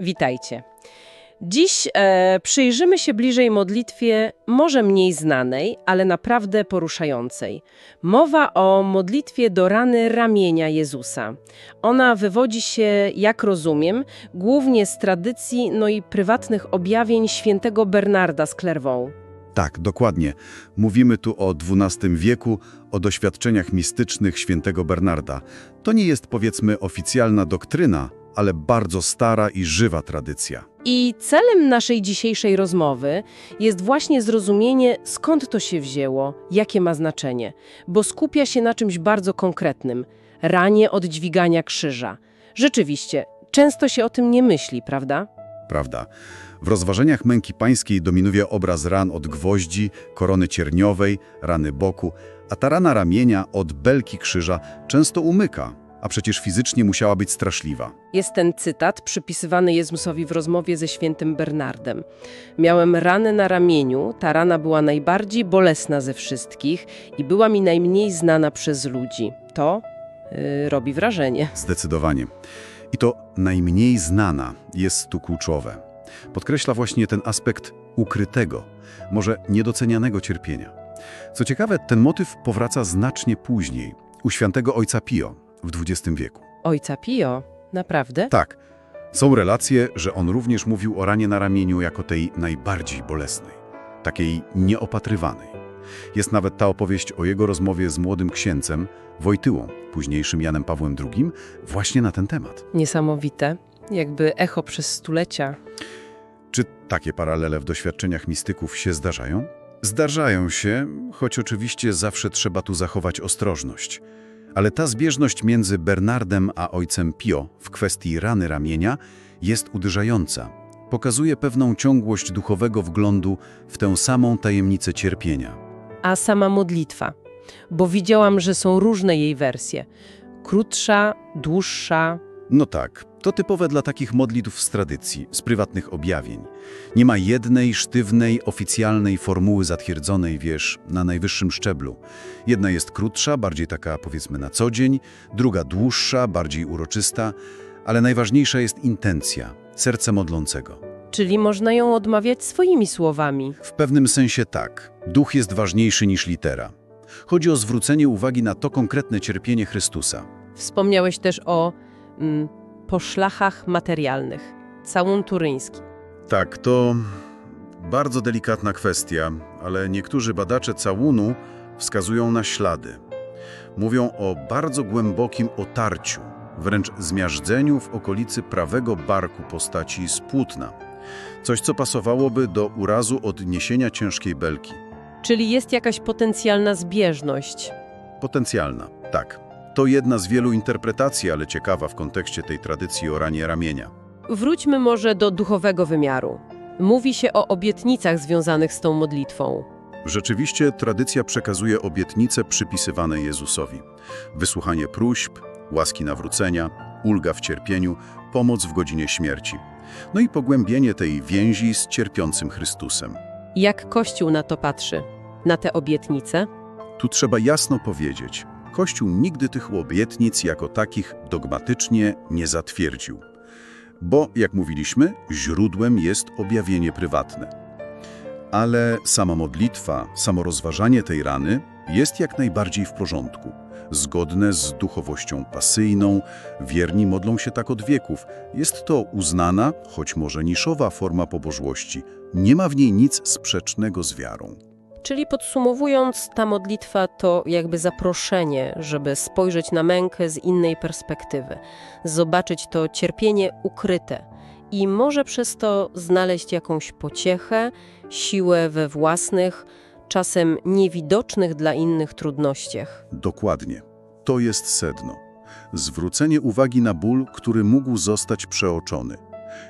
Witajcie. Dziś e, przyjrzymy się bliżej modlitwie może mniej znanej, ale naprawdę poruszającej. Mowa o modlitwie do rany ramienia Jezusa. Ona wywodzi się, jak rozumiem, głównie z tradycji, no i prywatnych objawień świętego Bernarda z Clairvaux. Tak, dokładnie. Mówimy tu o XII wieku, o doświadczeniach mistycznych świętego Bernarda. To nie jest powiedzmy oficjalna doktryna, ale bardzo stara i żywa tradycja. I celem naszej dzisiejszej rozmowy jest właśnie zrozumienie, skąd to się wzięło, jakie ma znaczenie, bo skupia się na czymś bardzo konkretnym ranie od dźwigania krzyża. Rzeczywiście, często się o tym nie myśli, prawda? Prawda? W rozważaniach męki pańskiej dominuje obraz ran od gwoździ, korony cierniowej, rany boku, a ta rana ramienia od belki krzyża często umyka, a przecież fizycznie musiała być straszliwa. Jest ten cytat przypisywany Jezusowi w rozmowie ze świętym Bernardem. Miałem ranę na ramieniu, ta rana była najbardziej bolesna ze wszystkich i była mi najmniej znana przez ludzi. To yy, robi wrażenie. Zdecydowanie. I to najmniej znana jest tu kluczowe. Podkreśla właśnie ten aspekt ukrytego, może niedocenianego cierpienia. Co ciekawe, ten motyw powraca znacznie później, u świętego ojca Pio w XX wieku. Ojca Pio, naprawdę? Tak, są relacje, że on również mówił o ranie na ramieniu jako tej najbardziej bolesnej, takiej nieopatrywanej. Jest nawet ta opowieść o jego rozmowie z młodym księcem, Wojtyłą, późniejszym Janem Pawłem II, właśnie na ten temat. Niesamowite, jakby echo przez stulecia. Czy takie paralele w doświadczeniach mistyków się zdarzają? Zdarzają się, choć oczywiście zawsze trzeba tu zachować ostrożność. Ale ta zbieżność między Bernardem a ojcem Pio w kwestii rany ramienia jest uderzająca. Pokazuje pewną ciągłość duchowego wglądu w tę samą tajemnicę cierpienia. A sama modlitwa, bo widziałam, że są różne jej wersje. Krótsza, dłuższa. No tak, to typowe dla takich modlitw z tradycji, z prywatnych objawień. Nie ma jednej, sztywnej, oficjalnej formuły zatwierdzonej, wiesz, na najwyższym szczeblu. Jedna jest krótsza, bardziej taka powiedzmy na co dzień, druga dłuższa, bardziej uroczysta, ale najważniejsza jest intencja, serce modlącego. Czyli można ją odmawiać swoimi słowami. W pewnym sensie tak, duch jest ważniejszy niż litera. Chodzi o zwrócenie uwagi na to konkretne cierpienie Chrystusa. Wspomniałeś też o mm, poszlachach materialnych. Całun turyński. Tak, to bardzo delikatna kwestia, ale niektórzy badacze całunu wskazują na ślady. Mówią o bardzo głębokim otarciu, wręcz zmiażdżeniu w okolicy prawego barku postaci z płótna. Coś, co pasowałoby do urazu od niesienia ciężkiej belki. Czyli jest jakaś potencjalna zbieżność. Potencjalna, tak. To jedna z wielu interpretacji, ale ciekawa w kontekście tej tradycji o ranie ramienia. Wróćmy może do duchowego wymiaru. Mówi się o obietnicach związanych z tą modlitwą. Rzeczywiście tradycja przekazuje obietnice przypisywane Jezusowi. Wysłuchanie próśb, łaski nawrócenia, ulga w cierpieniu, pomoc w godzinie śmierci. No i pogłębienie tej więzi z cierpiącym Chrystusem. Jak Kościół na to patrzy? Na te obietnice? Tu trzeba jasno powiedzieć, Kościół nigdy tych obietnic jako takich dogmatycznie nie zatwierdził. Bo, jak mówiliśmy, źródłem jest objawienie prywatne. Ale sama modlitwa, samo rozważanie tej rany jest jak najbardziej w porządku. Zgodne z duchowością pasyjną, wierni modlą się tak od wieków. Jest to uznana, choć może niszowa forma pobożności. Nie ma w niej nic sprzecznego z wiarą. Czyli podsumowując, ta modlitwa to jakby zaproszenie, żeby spojrzeć na mękę z innej perspektywy, zobaczyć to cierpienie ukryte i może przez to znaleźć jakąś pociechę, siłę we własnych, czasem niewidocznych dla innych trudnościach. Dokładnie. To jest sedno. Zwrócenie uwagi na ból, który mógł zostać przeoczony.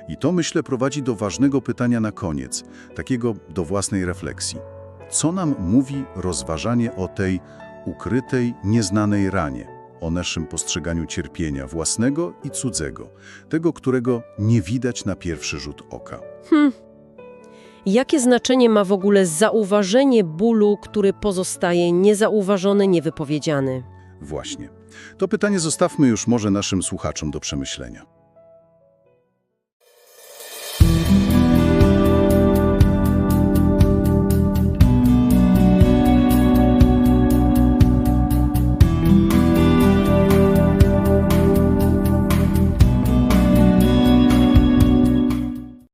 I to, myślę, prowadzi do ważnego pytania na koniec, takiego do własnej refleksji. Co nam mówi rozważanie o tej ukrytej, nieznanej ranie, o naszym postrzeganiu cierpienia własnego i cudzego, tego, którego nie widać na pierwszy rzut oka? Hmm. Jakie znaczenie ma w ogóle zauważenie bólu, który pozostaje niezauważony, niewypowiedziany? Właśnie. To pytanie zostawmy już może naszym słuchaczom do przemyślenia.